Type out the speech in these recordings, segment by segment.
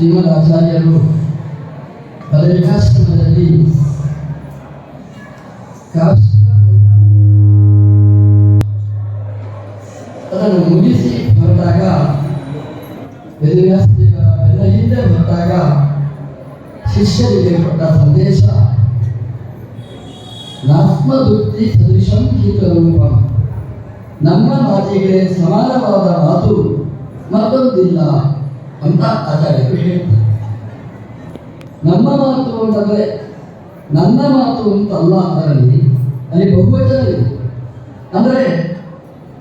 ಶ್ರೀಮದ್ ಆಚಾರ್ಯರು ಬದರಿಕಾಶ್ರಮದಲ್ಲಿ ಕಾಷ್ಟ ಅದನ್ನು ಮುಗಿಸಿ ಹೊರಟಾಗ ವೇದವ್ಯಾಸ ದೇವರ ಬೆನ್ನ ಹಿಂದೆ ಹೊರಟಾಗ ಶಿಷ್ಯರಿಗೆ ಕೊಟ್ಟ ಸಂದೇಶ ನಾಸ್ಮದುಕ್ತಿ ಸದೃಶಂ ರೂಪ ನಮ್ಮ ಮಾತಿಗೆ ಸಮಾನವಾದ ಮಾತು ಮತ್ತೊಂದಿಲ್ಲ. ಅಂತ ಆಚಾರ್ಯರು ಹೇಳ್ತಾರೆ. ನಮ್ಮ ಮಾತು ಅಂತಂದರೆ, ನನ್ನ ಮಾತು ಅಂತ ಅಲ್ಲ ಅದರಲ್ಲಿ, ಅಲ್ಲಿ ಬಹುವಚನ ಇದೆ. ಅಂದರೆ,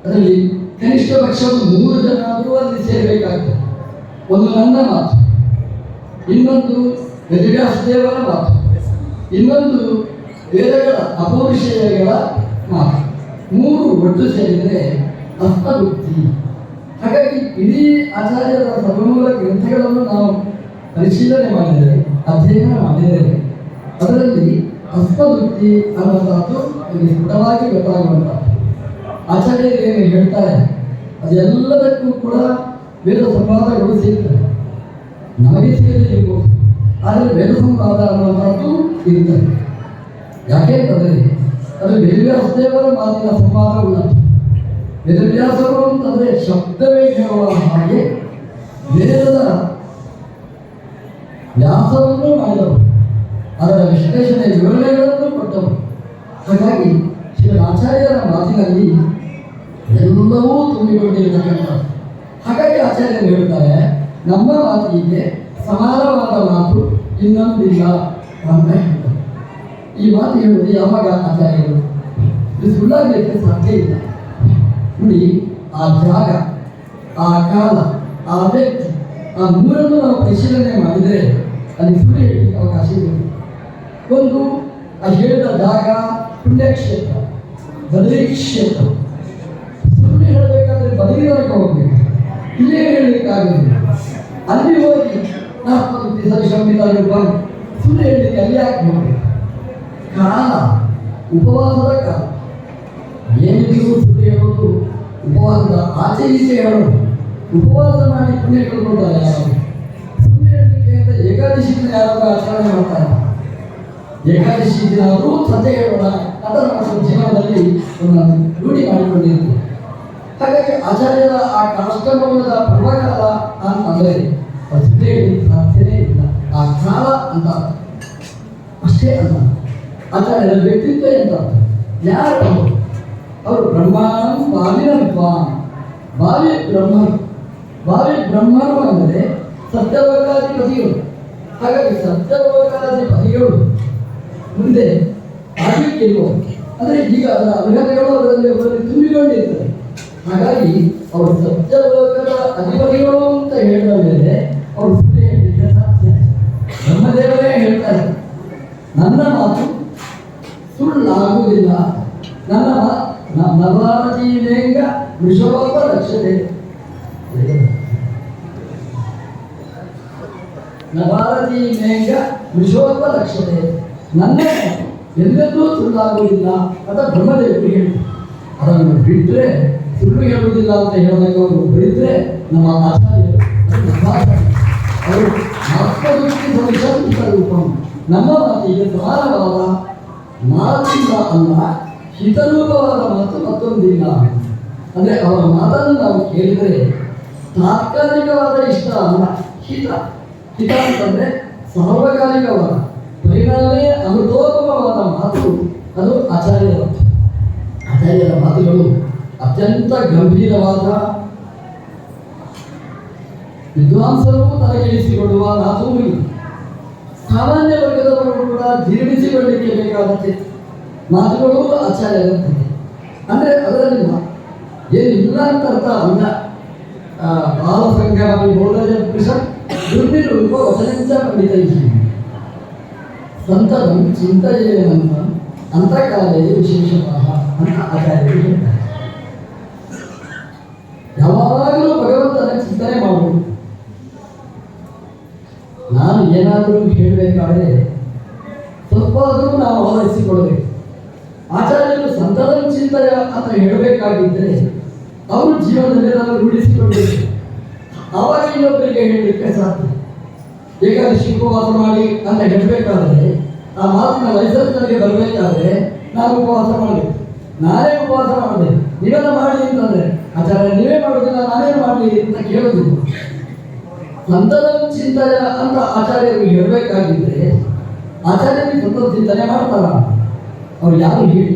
ಅದರಲ್ಲಿ ಕನಿಷ್ಠ ಪಕ್ಷ ಮೂರು ಜನ ಆದರೂ ಅಲ್ಲಿ ಸೇರಬೇಕಾಗ್ತದೆ. ಒಂದು ನನ್ನ ಮಾತು, ಇನ್ನೊಂದು ದೇವರ ಮಾತು, ಇನ್ನೊಂದು ವೇದಗಳ ಅಪೌರುಷಯಗಳ ಮಾತು. ಮೂರು ಒಟ್ಟು ಸೇರಿದರೆ ಅಸ್ಮವೃತ್ತಿ ಹಾಗಾಗಿ ಇಡೀ ಆಚಾರ್ಯರ ಸರ್ವಮೂಲ ಗ್ರಂಥಗಳನ್ನು ನಾವು ಪರಿಶೀಲನೆ ಮಾಡಿದರೆ, ಅಧ್ಯಯನ ಮಾಡಿದರೆ, ಅದರಲ್ಲಿ ಹಸ್ತವೃತ್ತಿ ಅನ್ನುವಂಥದ್ದು ಇಲ್ಲಿ ಸ್ಫುಟವಾಗಿ ಗೊತ್ತಾಗುವಂಥದ್ದು. ಆಚಾರ್ಯರು ಏನು ಹೇಳ್ತಾರೆ? ಅದೆಲ್ಲದಕ್ಕೂ ಕೂಡ ವೇದ ಸಂವಾದಗಳು ಸಿಗ್ತವೆ ನಮಗೆ ಸಿಗದೇ ಆದರೆ ವೇದ ಸಂವಾದ ಅನ್ನುವಂಥದ್ದು ಇರ್ತದೆ. ಯಾಕೆ ಅಂತಂದರೆ, ಅದು ವೇದವ್ಯಾಸದೇವರ ಮಾತಿನ ಸಂವಾದ ಉಳ್ಳದ್ದು ವೇದವ್ಯಾಸರು ಅಂತಂದ್ರೆ ಶಬ್ದವೇ ಹೇಳುವ ಹಾಗೆ ವೇದದ ವ್ಯಾಸವನ್ನು ಮಾಡಿದವರು. ಅದರ ವಿಶ್ಲೇಷಣೆ ವಿವರಣೆಗಳನ್ನು ಕೊಟ್ಟವರು. ಹಾಗಾಗಿ ಶ್ರೀ ಆಚಾರ್ಯರ ಮಾತಿನಲ್ಲಿ ಎಲ್ಲವೂ ತುಂಬಿಕೊಂಡಿರತಕ್ಕಂಥ ಹಾಗಾಗಿ ಆಚಾರ್ಯರು ಹೇಳ್ತಾರೆ ನಮ್ಮ ಮಾತಿಗೆ ಸಮಾನವಾದ ಮಾತು ಇನ್ನೊಂದಿಲ್ಲ ಅಂತ ಹೇಳ್ತಾರೆ. ಈ ಮಾತು ಹೇಳುವುದು ಯಾವಾಗ ಆಚಾರ್ಯರು? ಇದು ಸುಳ್ಳಾಗಲಿಕ್ಕೆ ಸಾಧ್ಯ ಇಲ್ಲ. ನೋಡಿ ಆ ಜಾಗ, ಆ ಕಾಲ, ಆ ವ್ಯಕ್ತಿ, ಆ ಮೂರನ್ನು ನಾವು ಪರಿಶೀಲನೆ ಮಾಡಿದರೆ ಅಲ್ಲಿ ಸುಳ್ಳು ಹೇಳಲಿಕ್ಕೆ ಅವಕಾಶ ಇದೆ. ಒಂದು, ಆ ಹೇಳಿದ ಜಾಗ, ಪುಣ್ಯಕ್ಷೇತ್ರ ಬದಲಿ ಕ್ಷೇತ್ರ. ಸುಳ್ಳು ಹೇಳಬೇಕಾದ್ರೆ ಬದಲಿನವರೆಗೆ ಹೋಗಬೇಕು. ಇಲ್ಲೇ ಹೇಳಲಿಕ್ಕಾಗಲಿಲ್ಲ ಅಲ್ಲಿ ಹೋಗಿ ನಾಲ್ಕು ಸಂಹಿತ ಬಂದು ಸುಳ್ಳು ಹೇಳಲಿಕ್ಕೆ ಅಲ್ಲಿ ಯಾಕೆ ಹೋಗ್ಬೇಕು? ಕಾಲ, ಉಪವಾಸದ ಕಾಲ. ಏನಿದ್ರು ಸುಳ್ಳು ಹೇಳೋದು ಉಪವಾಸದ ಆಚೆ ಈಚೆ ಹೇಳೋದು ಉಪವಾಸ ಮಾಡಿ ಪುಣ್ಯ ಕಳ್ಕೊಳ್ತಾರೆ ಯಾರು ಸುಳ್ಳು ಹೇಳಲಿಕ್ಕೆ ಅಂತ ಏಕಾದಶಿ ದಿನ ಆಚರಣೆ ಮಾಡ್ತಾರೆ ಏಕಾದಶಿ ದಿನ ಆದರೂ ಸತ್ಯ ಹೇಳೋಣ ಅಂತ ನಮ್ಮ ಜೀವನದಲ್ಲಿ ಒಂದು ರೂಢಿ ಮಾಡಿಕೊಂಡಿರ್ತೀವಿ ಹಾಗಾಗಿ ಆಚಾರ್ಯರ ಆ ಕಾಷ್ಟಮೌನದ ಪರ್ವಕಾಲ ಅಂತಂದರೆ ಅಷ್ಟೇ ಸಾಧ್ಯನೇ ಇಲ್ಲ. ಆ ಕಾಲ ಅಂತ ಅಷ್ಟೇ ಅಲ್ಲ. ಆಚಾರ್ಯರ ವ್ಯಕ್ತಿತ್ವ ಎಂತ ಯಾರು ಬ್ರಹ್ಮಾನಂ ಬಾಲಿನ ವಿದ್ವಾನ್ ಬಾಲಿ ಬ್ರಹ್ಮರು ಬಾಲಿ ಬ್ರಹ್ಮರು ಅಂದರೆ ಸತ್ಯಲೋಕಾಧಿಪತಿಗಳು ಹಾಗಾಗಿ ಸತ್ಯಲೋಕಾಧಿಪತಿಗಳು ಮುಂದೆ ಆಗಲಿಕ್ಕಿಲ್ವೋ ಅಂದರೆ ಈಗ ಅದರ ಅರ್ಹತೆಗಳು ಅದರಲ್ಲಿ ಅವರಲ್ಲಿ ತುಂಬಿಕೊಂಡಿರ್ತದೆ ಹಾಗಾಗಿ ಅವರು ಸತ್ಯಲೋಕದ ಅಧಿಪತಿಗಳು ಅಂತ ಹೇಳಿದ ಮೇಲೆ ಅವರು ಸುಳ್ಳು ಹೇಳಲಿಕ್ಕೆ ಸಾಧ್ಯ ಬ್ರಹ್ಮದೇವರೇ ಹೇಳ್ತಾರೆ, ನನ್ನ ಮಾತು ಸುಳ್ಳಾಗುವುದಿಲ್ಲ. ನನ್ನ ಮಾ- ನ- ಲಿಂಗ ಲೇಂಗ ವೃಷಭೋಪ ರಕ್ಷತೆ ನವಾರತಿ ಮೇಘ ವೃಷೋಪ ರಕ್ಷತೆ ನನ್ನ ಎಲ್ಲೆಲ್ಲೂ ಸುಳ್ಳಾಗುವುದಿಲ್ಲ ಅಂತ ಬ್ರಹ್ಮದೇವರು ಹೇಳಿದ್ರು ಅದನ್ನು ಬಿಟ್ಟರೆ ಸುಳ್ಳು ಹೇಳುವುದಿಲ್ಲ ಅಂತ ಹೇಳಿದಾಗ ಅವರು ಒಬ್ಬರಿದ್ರೆ ನಮ್ಮ ಆಚಾರ್ಯರು. ಅವರು ಆತ್ಮದೃಷ್ಟಿ ಸಂಶಂತ ರೂಪ. ನಮ್ಮ ಮಾತಿಗೆ ಸಮಾನವಾದ ಮಾತಿಲ್ಲ ಅಲ್ಲ. ಹಿತರೂಪವಾದ ಮಾತು ಮತ್ತೊಂದಿಲ್ಲ ಅಂದ್ರೆ ಅವರ ಮಾತನ್ನು ನಾವು ಕೇಳಿದರೆ ತಾತ್ಕಾಲಿಕವಾದ ಇಷ್ಟ ಅಲ್ಲ. ಹಿತ. ಹಿತ ಅಂತಂದ್ರೆ ಸಾರ್ವಕಾಲಿಕವಾದ, ಪರಿಣಾಮೇ ಅನುತೋಪವಾದ ಮಾತು ಅದು ಆಚಾರ್ಯರ ಆಚಾರ್ಯರ ಮಾತುಗಳು ಅತ್ಯಂತ ಗಂಭೀರವಾದ ವಿದ್ವಾಂಸರು ತಲೆಗೆಡಿಸಿಕೊಳ್ಳುವ ಮಾತು ಇಲ್ಲ. ಸಾಮಾನ್ಯ ವರ್ಗದವರು ಕೂಡ ಜೀರ್ಣಿಸಿಕೊಳ್ಳಲಿಕ್ಕೆ ಬೇಕಾದ ಮಾತುಗಳು ಆಚಾರ್ಯರಂತಿದೆ ಅಂದರೆ ಅದರಲ್ಲಿ ಏನು ಇಲ್ಲ ಅಂತ ಅರ್ಥ ಅಲ್ಲ. ಬಾಲ ಸಂಘ ಬೋಧನೆ ಪುರುಷ ದುರ್ನಿರೂಪ ವಚನಂಚ ಪಂಡಿತೈ ಅಂತಕಾಲೇ ವಿಶೇಷತಃ ಅಂತ ಆಚಾರ್ಯರು ಹೇಳ್ತಾರೆ. ಯಾವಾಗಲೂ ಭಗವಂತನ ಚಿಂತನೆ ಮಾಡುವುದು ನಾನು ಏನಾದರೂ ಹೇಳಬೇಕಾದ್ರೆ, ಸ್ವಲ್ಪ ಆದರೂ ನಾವು ಆಲೋಚಿಸಿಕೊಳ್ಬೇಕು ಆಚಾರ್ಯರು ಸಂತದ ಚಿಂತನೆ ಅಂತ ಹೇಳಬೇಕಾಗಿದ್ದರೆ ಅವರು ಜೀವನದಲ್ಲಿ ನಾನು ರೂಢಿಸಿಕೊಂಡಿದ್ದೆ ಅವಾಗ ಇನ್ನೊಬ್ಬರಿಗೆ ಹೇಳಲಿಕ್ಕೆ ಸಾಧ್ಯ. ಏಕಾದಶಿ ಉಪವಾಸ ಮಾಡಿ ಅಂತ ಹೇಳಬೇಕಾದ್ರೆ, ಆ ಮಾತಿನ ಲೈಸೆನ್ಸ್ ಬರಬೇಕಾದ್ರೆ ನಾನು ಉಪವಾಸ ಮಾಡಿ ನಾನೇ ಉಪವಾಸ ಮಾಡಿದೆ ನೀವೆಲ್ಲ ಮಾಡಿ ಅಂತಂದ್ರೆ, ಆಚಾರ್ಯ, ನೀವೇ ಮಾಡೋದಿಲ್ಲ ನಾನೇ ಮಾಡಲಿ ಅಂತ ಕೇಳೋದಿಲ್ಲ ಸಂತದ ಚಿಂತನೆ ಅಂತ ಆಚಾರ್ಯರು ಹೇಳಬೇಕಾಗಿದ್ರೆ, ಆಚಾರ್ಯರಿಗೆ ಸಂತದ ಚಿಂತನೆ ಮಾಡ್ತಾರ? ಅವ್ರು ಯಾರು ಹೇಳಿ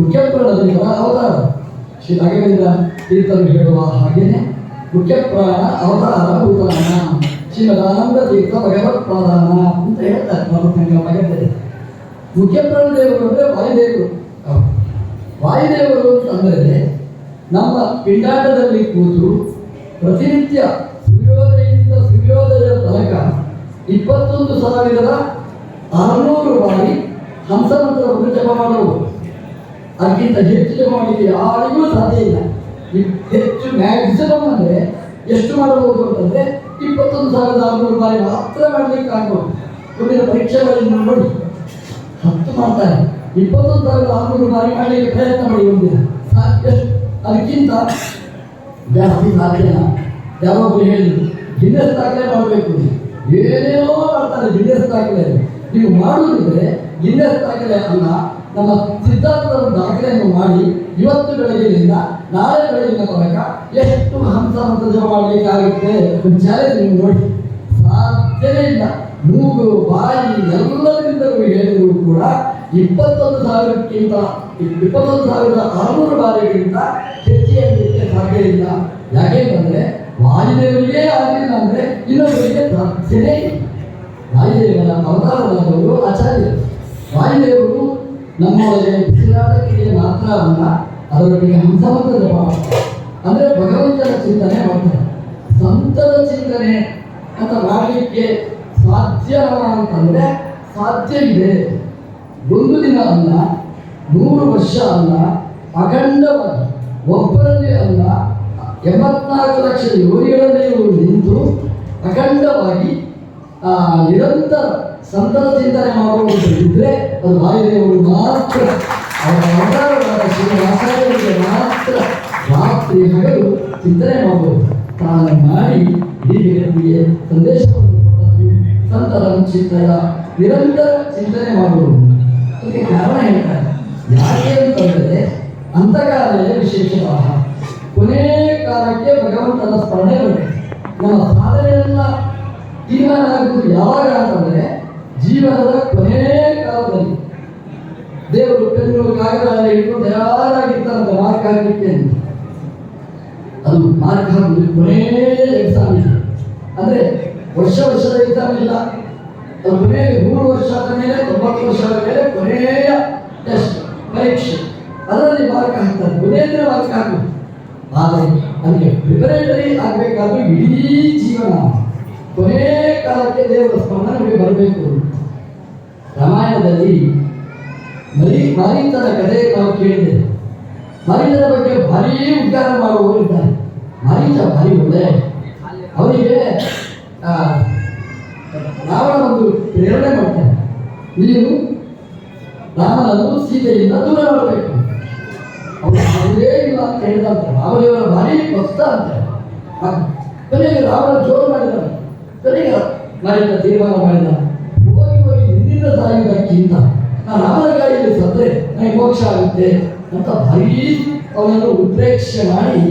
ಮುಖ್ಯಪ್ರಾಣದಲ್ಲಿ ಅವತಾರ ಶ್ರೀ ರಾಘವೇಂದ್ರ ತೀರ್ಥರು ಹೇಳುವ ಹಾಗೇನೆ. ಮುಖ್ಯಪ್ರಾಣ ಅವತಾರ ಭೂತಾನ ಶ್ರೀಮದಾನಂದ ತೀರ್ಥ ಭಗವತ್ ಪ್ರಧಾನ ಅಂತ ಹೇಳ್ತಾರೆ. ಮರುಸಂಗ ಭಗವತೆ ಮುಖ್ಯಪ್ರಾಣ ದೇವರು ಅಂದರೆ ವಾಯುದೇವರು. ಅವ್ರು. ವಾಯುದೇವರು ಅಂದರೆ ನಮ್ಮ ಪಿಂಡಾಟದಲ್ಲಿ ಕೂತು ಪ್ರತಿನಿತ್ಯ ಸೂರ್ಯೋದಯದಿಂದ ಸೂರ್ಯೋದಯದ ತನಕ ಇಪ್ಪತ್ತೊಂದು ಸಾವಿರದ ಆರುನೂರು ಬಾರಿ ಹಂಸಮಂತ್ರವನ್ನು ಜಪ ಮಾಡುವುದು ಅದಕ್ಕಿಂತ ಹೆಚ್ಚು ಜಪ ಮಾಡಲಿಕ್ಕೆ ಯಾರಿಗೂ ಸಾಧ್ಯ ಇಲ್ಲ. ಹೆಚ್ಚು ಮ್ಯಾಕ್ಸಿಮಮ್ ಅಂದರೆ ಎಷ್ಟು ಮಾಡಬಹುದು ಅಂತಂದರೆ ಇಪ್ಪತ್ತೊಂದು ಸಾವಿರದ ಆರುನೂರು ಬಾರಿ ಮಾತ್ರ ಮಾಡಲಿಕ್ಕೆ ಆಗ್ಬೋದು. ಮುಂದಿನ ಪರೀಕ್ಷೆಗಳಲ್ಲಿ ನೋಡಿ. ಹತ್ತು ಮಾಡ್ತಾರೆ. ಇಪ್ಪತ್ತೊಂದು ಸಾವಿರದ ಆರುನೂರು ಬಾರಿ ಮಾಡಲಿಕ್ಕೆ ಪ್ರಯತ್ನ ಮಾಡಿ ಒಂದಿನ ಅದಕ್ಕಿಂತ ಜಾಸ್ತಿ ಸಾಧ್ಯ ಯಾವಾಗಲೂ ಹೇಳಿದ್ರು ಗಿನ್ನೆಸ್ ದಾಖಲೆ ಮಾಡಬೇಕು. ಏನೇನೋ ಮಾಡ್ತಾರೆ ಜಿಲ್ಲೆ ದಾಖಲೆ ನೀವು ಮಾಡುವುದಿದ್ರೆ ಗಿನ್ನೆಸ್ ದಾಖಲೆ ಅಲ್ಲ ನಮ್ಮ ಸಿದ್ಧಾಂತದ ದಾಖಲೆಯನ್ನು ಮಾಡಿ ಇವತ್ತು ಬೆಳಗಿನಿಂದ ನಾಳೆ ಬೆಳಗಿನ ತನಕ ಎಷ್ಟು ಹಂತ ಹಂತದ ಒಂದು ಚಾಲೆಂಜ್ ನೀವು ನೋಡಿ. ಸಾಧ್ಯವೇ ಇಲ್ಲ. ಮೂಗು ಬಾಯಿ ಎಲ್ಲದರಿಂದಲೂ ಹೇಳಿದರೂ ಕೂಡ ಇಪ್ಪತ್ತೊಂದು ಸಾವಿರಕ್ಕಿಂತ, ಇಪ್ಪತ್ತೊಂದು ಸಾವಿರದ ಆರುನೂರು ಬಾರಿಗಿಂತ ಹೆಚ್ಚಿಗೆ ಸಾಧ್ಯ ಇಲ್ಲ. ಯಾಕೆಂತಂದ್ರೆ ವಾಯುದೇವರಿಗೆ ಆಗಲಿಲ್ಲ ಅಂದ್ರೆ ಇನ್ನೊಬ್ಬರಿಗೆ ಸಾಧ್ಯನೇ. ವಾಯುದೇವರ ಅವತಾರವಾದವರು ಆಚಾರ್ಯರು. ವಾಯುದೇವರು ಬಿಸಿಲಾದ ಉಸಿರಾಟಕ್ಕೆ ಮಾತ್ರ ಅಲ್ಲ, ಅದರೊಟ್ಟಿಗೆ ಹಂಸವಂತ ಜಪ ಅಂದರೆ ಭಗವಂತನ ಚಿಂತನೆ ಮಾಡ್ತಾರೆ. ಸಂತದ ಚಿಂತನೆ ಅಂತ ಮಾಡಲಿಕ್ಕೆ ಸಾಧ್ಯ ಅಂತಂದರೆ ಸಾಧ್ಯ ಇದೆ ಒಂದು ದಿನ ಅಲ್ಲ, ನೂರು ವರ್ಷ ಅಲ್ಲ, ಅಖಂಡವಾಗಿ ಒಬ್ಬರಲ್ಲಿ ಅಲ್ಲ, ಎಂಬತ್ನಾಲ್ಕು ಲಕ್ಷ ಯೋಗಿಗಳಲ್ಲಿ ನಿಂತು ಅಖಂಡವಾಗಿ ನಿರಂತರ ಸಂತದ ಚಿಂತನೆ ಇದ್ರೆ ಅದು ವಾಯುದೇವರು ಮಾತ್ರ. ಅವರ ಅವತಾರವಾದ ಶ್ರೀನಿವಾಸಾಚಾರ್ಯರಿಗೆ ಮಾತ್ರ ರಾತ್ರಿ ಹಗಲು ಚಿಂತನೆ ಮಾಡಬಹುದು ತಾನು ಮಾಡಿ ಇಡೀ ಜಗತ್ತಿಗೆ ಸಂದೇಶವನ್ನು ಕೊಟ್ಟದ್ದು ಸಂತರ ಚಿಂತನ ನಿರಂತರ ಚಿಂತನೆ ಮಾಡಬಹುದು ಅದಕ್ಕೆ ಕಾರಣ ಹೇಳ್ತಾರೆ. ಯಾಕೆ ಅಂತಂದರೆ ಅಂತಕಾಲದಲ್ಲಿ ವಿಶೇಷವಾದ. ಕೊನೆಯ ಕಾಲಕ್ಕೆ ಭಗವಂತನ ಸ್ಮರಣೆ ಬರುತ್ತೆ. ನಮ್ಮ ಸಾಧನೆಯನ್ನ ತೀರ್ಮಾನ ಆಗುವುದು ಯಾವಾಗ ಅಂತಂದ್ರೆ ಜೀವನದ ಕೊನೆ ಕಾಲದಲ್ಲಿ. ದೇವರು ಪೆನ್ನು ಕಾಗದ ಎಲ್ಲ ಇಟ್ಕೊಂಡು ತಯಾರಾಗಿರ್ತಾರಂತ ಮಾರ್ಕ್ ಹಾಕಲಿಕ್ಕೆ ಅಂತ. ಅದು ಮಾರ್ಕ್ ಹಾಕುವುದು ಕೊನೇ ಎಕ್ಸಾಮ್ ಇದೆ. ಅಂದ್ರೆ ವರ್ಷ ವರ್ಷದ ಎಕ್ಸಾಮ್ ಇಲ್ಲ. ಅದು ಕೊನೆಯ ನೂರು ವರ್ಷ ಆದ ಮೇಲೆ, ತೊಂಬತ್ತು ವರ್ಷ ಆದ ಮೇಲೆ ಕೊನೆಯ ಟೆಸ್ಟ್ ಪರೀಕ್ಷೆ. ಅದರಲ್ಲಿ ಮಾರ್ಕ್ ಹಾಕ್ತಾರೆ. ಕೊನೆಯ ದಿನ ಮಾರ್ಕ್ ಹಾಕುದು. ಆದರೆ ಅದಕ್ಕೆ ಪ್ರಿಪರೇಟರಿ ಆಗಬೇಕಾದ್ರೆ ಇಡೀ ಜೀವನ. ಕೊನೆ ಕಾಲಕ್ಕೆ ದೇವರ ಸ್ಮರಣೆ ಬರಬೇಕು. ರಾಮಾಯಣದಲ್ಲಿ ಮರಿ ಮಾರೀತನ ಕಥೆ ನಾವು ಕೇಳಿದೆ ಮಾರೀತನ ಬಗ್ಗೆ ಭಾರೀ ಉದ್ಧಾರ ಮಾಡುವವರು ಇದ್ದಾರೆ. ಮಾರೀತ ಭಾರಿ ಒಳ್ಳೆ. ಅವರಿಗೆ ರಾವಣ ಒಂದು ಪ್ರೇರಣೆ ಮಾಡ್ತಾರೆ. ನೀನು ರಾಮನನ್ನು ಸೀತೆಯಿಂದ ದೂರ ಮಾಡಬೇಕು ಅವರು ಇಲ್ಲ ಅಂತ ಹೇಳಿದಂತೆ ರಾಮದೇವರ ಭಾರಿ ಕಷ್ಟ ಅಂತ. ರಾವಣ ಜೋರು ಮಾಡಿದ್ದಾನೆ. ಕೊನೆಗೆ ಮಾರೀತ ತೀರ್ಮಾನ ಮಾಡಿದ ಹೋಗಿ ಹೋಗಿ ನಿನ್ನಿಂದ ಸಾಯುವುದಕ್ಕಿಂತ ನಾನು ರಾಮನ ಗಾಡಿಯಲ್ಲಿ ಸತ್ತರೆ ನನಗೆ ಮೋಕ್ಷ ಆಗುತ್ತೆ ಅಂತ ಭಾರೀ ಅವನನ್ನು ಉದ್ರೇಕ್ಷೆ ಮಾಡಿ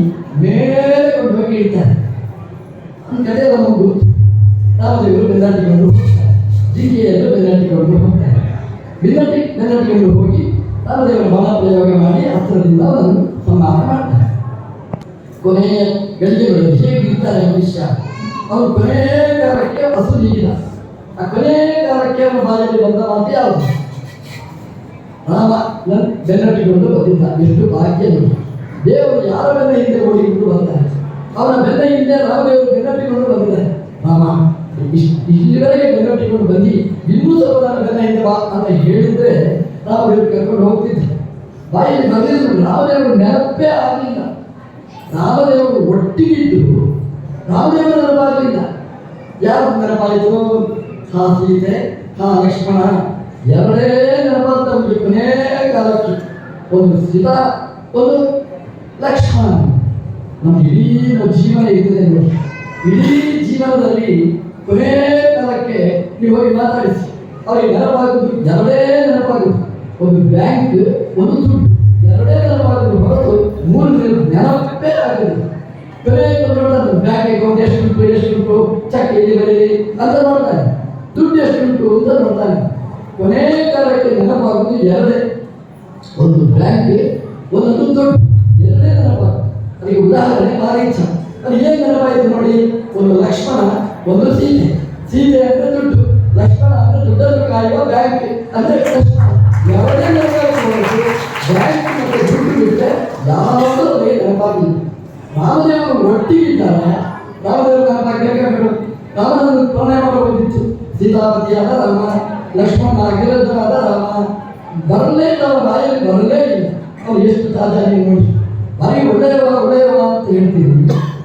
ಮೇಲೆ ಕೊಂಡು ಹೋಗಿ ಇಡ್ತಾರೆ ನನ್ನ ಕಥೆ ನಮಗೆ ಗುರುತು ರಾಮದೇವರು ಬೆನ್ನಟ್ಟಿಕೊಂಡು ಹೋಗ್ತಾರೆ. ಜಿಂಕೆಯನ್ನು ಬೆನ್ನಟ್ಟಿಕೊಂಡು ಹೋಗ್ತಾರೆ. ಹೋಗಿ ರಾಮದೇವರು ಬಾಣ ಪ್ರಯೋಗ ಮಾಡಿ ಹತ್ತಿರದಿಂದ ಅವರನ್ನು ಸಂಹಾರ ಮಾಡ್ತಾರೆ. ಕೊನೆಯ ಗಳಿಗೆಗಳು ಹೇಗಿರ್ತಾರೆ ಮನುಷ್ಯ? ಅವನು ಕೊನೆಯ ಕಾಲಕ್ಕೆ ಹಸು ನೀಗಿದ. ಆ ಕೊನೆಯ ಕಾಲಕ್ಕೆ ಅವನ ಬಾಯಲ್ಲಿ ಬಂದ ಮಾತು ಯಾವುದು? ರಾಮ ಬೆನ್ನಟ್ಟಿಕೊಂಡು ಬಂದಿದ್ದ. ಎಷ್ಟು ಭಾಗ್ಯ ದೇವರು ಯಾರ ಬೆನ್ನ ಹಿಂದೆ ಓಡಿಕೊಂಡು ಬರ್ತಾರೆ ಅವನ ಬೆನ್ನ ಹಿಂದೆ ರಾಮದೇವರು ಬೆನ್ನಟ್ಟಿಕೊಂಡು ಬಂದಿದ್ದಾರೆ ರಾಮ ಇಲ್ಲಿವರೆಗೆ ಬೆನ್ನಟ್ಟಿಕೊಂಡು ಬಂದು. ಇನ್ನೂ ಸ್ವಲ್ಪ ನನ್ನ ಬೆನ್ನ ಹಿಂದೆ ಬಾ ಅಂತ ಹೇಳಿದ್ರೆ ರಾಮದೇವರು ಕರ್ಕೊಂಡು ಹೋಗ್ತಿದ್ದೆ. ಬಾಯಲ್ಲಿ ಬಂದಿದ್ರು. ರಾಮದೇವರು ನೆನಪೇ ಆಗಲಿಲ್ಲ. ರಾಮದೇವರು ಒಟ್ಟಿಗಿದ್ದು ರಾಮದೇವರು ನೆನಪಾಗಲಿಲ್ಲ ಯಾರು ನೆನಪಾಯಿತು ಹಾ ಸೀತೆ, ಹಾ ಲಕ್ಷ್ಮಣ. ಎರಡೇ ನೆನಪಾದ ಕೊನೇ ಕಾಲಕ್ಕೆ ಒಂದು ಸೀತಾ, ಒಂದು ಲಕ್ಷ್ಮಣ. ನಮ್ಮ ಇಡೀ ಜೀವನ ಇದೆ ಇಡೀ ಜೀವನದಲ್ಲಿ ಕೊನೇ ಕಾಲಕ್ಕೆ ನೀವು ಹೋಗಿ ಮಾತಾಡಿಸಿ. ಅವರಿಗೆ ನೆನಪಾಗುದು ಎರಡೇ ನೆನಪಾಗುದು ಒಂದು ಬ್ಯಾಂಕ್, ಒಂದು ದುಡ್ಡು. ಎರಡೇ ನೆನಪಾಗುದು ಹೊರತು ಮೂರು ನೆನಪೇ ಆಗುದು ಕೊನೆ ನೋಡ್ತಾರೆ? ಬ್ಯಾಂಕ್ ಅಕೌಂಟ್ ಎಷ್ಟು ಉಂಟು ಎಷ್ಟು ಉಂಟು? ಎಲ್ಲಿ ಅಂತ ದುಡ್ಡು ಎಷ್ಟು ಉಂಟು ಅಂತ ಕೊನೆ ಕಾಲಕ್ಕೆ ನೆನಪಾಗುವುದು ಎರಡೇ. ಒಂದು ಬ್ಯಾಂಕ್ ಒಂದೊಂದು ದುಡ್ಡು ಎರಡೇ ನೆನಪಾಗುತ್ತೆ ಅದಕ್ಕೆ ಉದಾಹರಣೆ ಅದು ಏನು ನೆನಪಾಯಿತು ನೋಡಿ? ಒಂದು ಲಕ್ಷ್ಮಣ, ಒಂದು ಸೀತೆ. ಸೀತೆ ಅಂದ್ರೆ ದುಡ್ಡು. ಲಕ್ಷ್ಮಣ ಅಂದ್ರೆ ದುಡ್ಡನ್ನು ಕಾಯುವ ಬ್ಯಾಂಕ್ ಅಂದ್ರೆ ಲಕ್ಷ್ಮಣ ಎರಡೇ ನೆನಪಾಯಿತು ಬ್ಯಾಂಕ್ ಮತ್ತೆ ದುಡ್ಡು ಬಿಟ್ಟರೆ ಯಾವುದೂ ಅವರಿಗೆ ನೆನಪಾಗಿಲ್ಲ ರಾಮದೇವರು ಒಟ್ಟಿಗಿದ್ದಾರೆ ರಾಮದೇವರು ನೆನಪಾಗಬೇಕಾಗಬೇಕು ರಾಮನನ್ನು ಪ್ರಣಯ ಮಾಡಬಹುದಿತ್ತು ಸೀತಾಪತಿಯಾದ ರಾಮ ಲಕ್ಷ್ಮಣ ಅಗಿರಜನಾದ ರಾಮ ಬರಲೇ ಅವರ ಬಾಯಲ್ಲಿ ಬರಲೇ ಇಲ್ಲ. ಅವ್ರು ಎಷ್ಟು ತಾಜಾ ನೀವು ನೋಡಿ ಬಾರಿ ಒಳ್ಳೆಯವ ಒಳ್ಳೆಯವ ಅಂತ ಹೇಳ್ತೀವಿ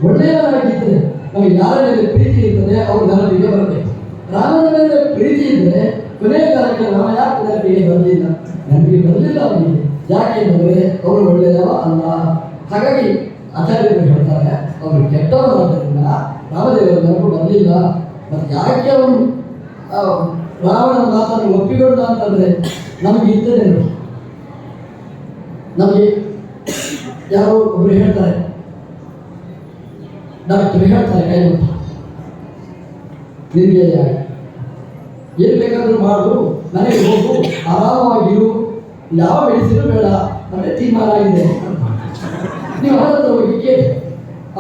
ಒಳ್ಳೆಯವನಾಗಿದ್ದರೆ ನಮಗೆ ಯಾರ ಮೇಲೆ ಪ್ರೀತಿ ಇರ್ತದೆ, ಅವ್ರ ನೆನಪಿಗೆ ಬರಬೇಕು. ರಾಮನ ಮೇಲೆ ಪ್ರೀತಿ ಇದ್ದರೆ ಕೊನೆಯ ಕಾಲಕ್ಕೆ ರಾಮ ಯಾಕೆ ನೆನಪಿಗೆ ಬರಲಿಲ್ಲ? ನೆನಪಿಗೆ ಬರಲಿಲ್ಲ ಅವನಿಗೆ. ಯಾಕೆ ಅಂದರೆ ಅವರು ಒಳ್ಳೆಯವ ಅಲ್ಲ. ಹಾಗಾಗಿ ಆಚಾರ್ಯರು ಹೇಳ್ತಾರೆ ಅವರು ಕೆಟ್ಟವರಾದ್ದರಿಂದ ರಾಮದೇವರ ನೆನಪು ಬರಲಿಲ್ಲ. ಮತ್ತು ಯಾಕೆ ಅವನು ಆ, ರಾವಣನ ಮಾತನ್ನು ಒಪ್ಪಿಕೊಂಡ ಅಂತಂದ್ರೆ ನಮಗೆ ನೋಡಿ ನಮಗೆ ಯಾರೋ ಒಬ್ರು ಹೇಳ್ತಾರೆ. ಡಾಕ್ಟರ್ ಹೇಳ್ತಾರೆ ಕೈ ಮುಟ್ಟಿ ನಿನಗೆ ಏನು ಬೇಕಾದರೂ ಮಾಡು ನನಗೆ ಹೋಗು ಆರಾಮವಾಗಿರು ಯಾವ ಮೆಡಿಸಿನ್ ಬೇಡ ಅಂದರೆ ತೀರ್ಮಾನ ಆಗಿದೆ ನೀವು ಅವರ ಹೋಗಿ ಕೇಳಿ.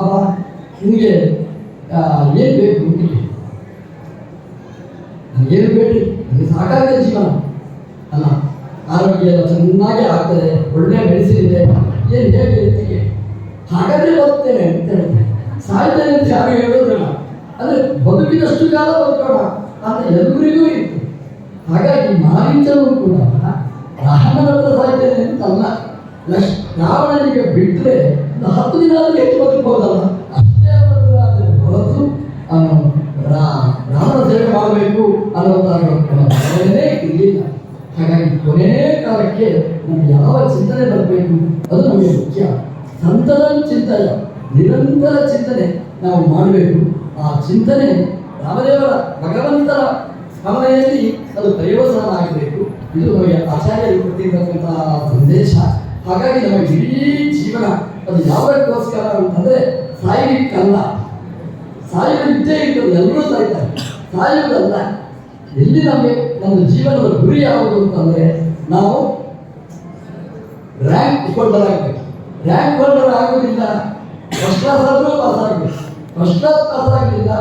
ಅವ ನಿಮಗೆ ಏನು ಬೇಕು ನನಗೇನು ಬೇಡಿ ನನಗೆ ಸಾಕಾಗಿದೆ ಜೀವನ. ಅಲ್ಲ, ಆರೋಗ್ಯ ಎಲ್ಲ ಚೆನ್ನಾಗಿ ಆಗ್ತದೆ, ಒಳ್ಳೆ ಮೆಡಿಸಿನ್ ಇದೆ, ಏನು ಹೇಗೆ ಹಾಗಾದ್ರೆ ಬದುಕ್ತೇನೆ ಅಂತ ಹೇಳ್ತೇನೆ ಸಾಯ್ತೇನೆ ಅಂತ ಯಾರು ಹೇಳೋದಿಲ್ಲ. ಅಂದರೆ ಬದುಕಿದಷ್ಟು ಕಾಲ ಬದುಕೋಣ ಅಂತ ಎಲ್ಲರಿಗೂ ಇತ್ತು. ಹಾಗಾಗಿ ಮಾರೀಚನು ಕೂಡ ರಾಮನ ಸಾಯ್ತೇನೆ ಅಂತ ಅಲ್ಲ. ಲಕ್ಷ ರಾವಣನಿಗೆ ಬಿಟ್ಟರೆ ಹತ್ತು ದಿನ ಆದರೂ ಹೆಚ್ಚು ಬದುಕಬಹುದಲ್ಲ ಅಷ್ಟೇ ಅವರದ್ದು ಆದ್ರೆ ಹೊರತು ಅವನು ರಾ- ರಾಮನ ಸೇವೆ ಮಾಡಬೇಕು ಅನ್ನೋದೇ ಇರಲಿಲ್ಲ ಹಾಗಾಗಿ ಕೊನೆ ಕಾಲಕ್ಕೆ ನಮ್ಗೆ ಯಾವ ಚಿಂತನೆ ಬರಬೇಕು ಅದು ನಮಗೆ ಮುಖ್ಯ ಸಂತದ ಚಿಂತನೆ ನಿರಂತರ ಚಿಂತನೆ ನಾವು ಮಾಡಬೇಕು ಆ ಚಿಂತನೆ ರಾಮದೇವರ ಭಗವಂತನ ಸ್ಮರಣೆಯಲ್ಲಿ ಅದು ಪ್ರಯೋಜನ ಆಗಬೇಕು ಇದು ನಮಗೆ ಆಚಾರ್ಯರು ಕೊಟ್ಟಿರ್ತಕ್ಕಂತಹ ಸಂದೇಶ ಹಾಗಾಗಿ ನಮ್ಮ ಇಡೀ ಜೀವನ ಅದು ಯಾವಕ್ಕೋಸ್ಕರ ಅಂತಂದ್ರೆ ಸಾಯಲಿಕ್ಕಲ್ಲ ಸಾಯುವುದು ಇರ್ತದೆ ಎಲ್ಲರೂ ಸಾಯ್ತಾರೆ. ಸಾಯುವುದಲ್ಲ ಎಲ್ಲಿ ನಮಗೆ ನಮ್ಮ ಜೀವನದ ಗುರಿ ಯಾವುದು ಅಂತಂದ್ರೆ ನಾವು ರ್ಯಾಂಕ್ ಹೋಲ್ಡರ್ ಆಗಬೇಕು. ರ್ಯಾಂಕ್ ಹೋಲ್ಡರ್ ಆಗೋದಿಲ್ಲ ಫಸ್ಟ್ ಕ್ಲಾಸ್ ಆದರೂ ಪಾಸ್ ಆಗಬೇಕು. ಫಸ್ಟ್ ಕ್ಲಾಸ್ ಪಾಸ್ ಆಗಲಿಲ್ಲ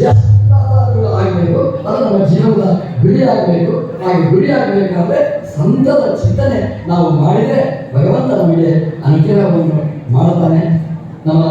ಜಸ್ಟ್ ಪಾಸ್ ಆದರೂ ಆಗಬೇಕು. ಅದು ನಮ್ಮ ಜೀವನದ ಗುರಿ ಆಗಬೇಕು. ಹಾಗೆ ಗುರಿ ಆಗಬೇಕಾದ್ರೆ ಸಂತದ ಚಿಂತನೆ ನಾವು ಮಾಡಿದರೆ ಭಗವಂತ ನಮಗೆ ಅನುಗ್ರಹವನ್ನು ಮಾಡುತ್ತಾನೆ. ನಮ್ಮ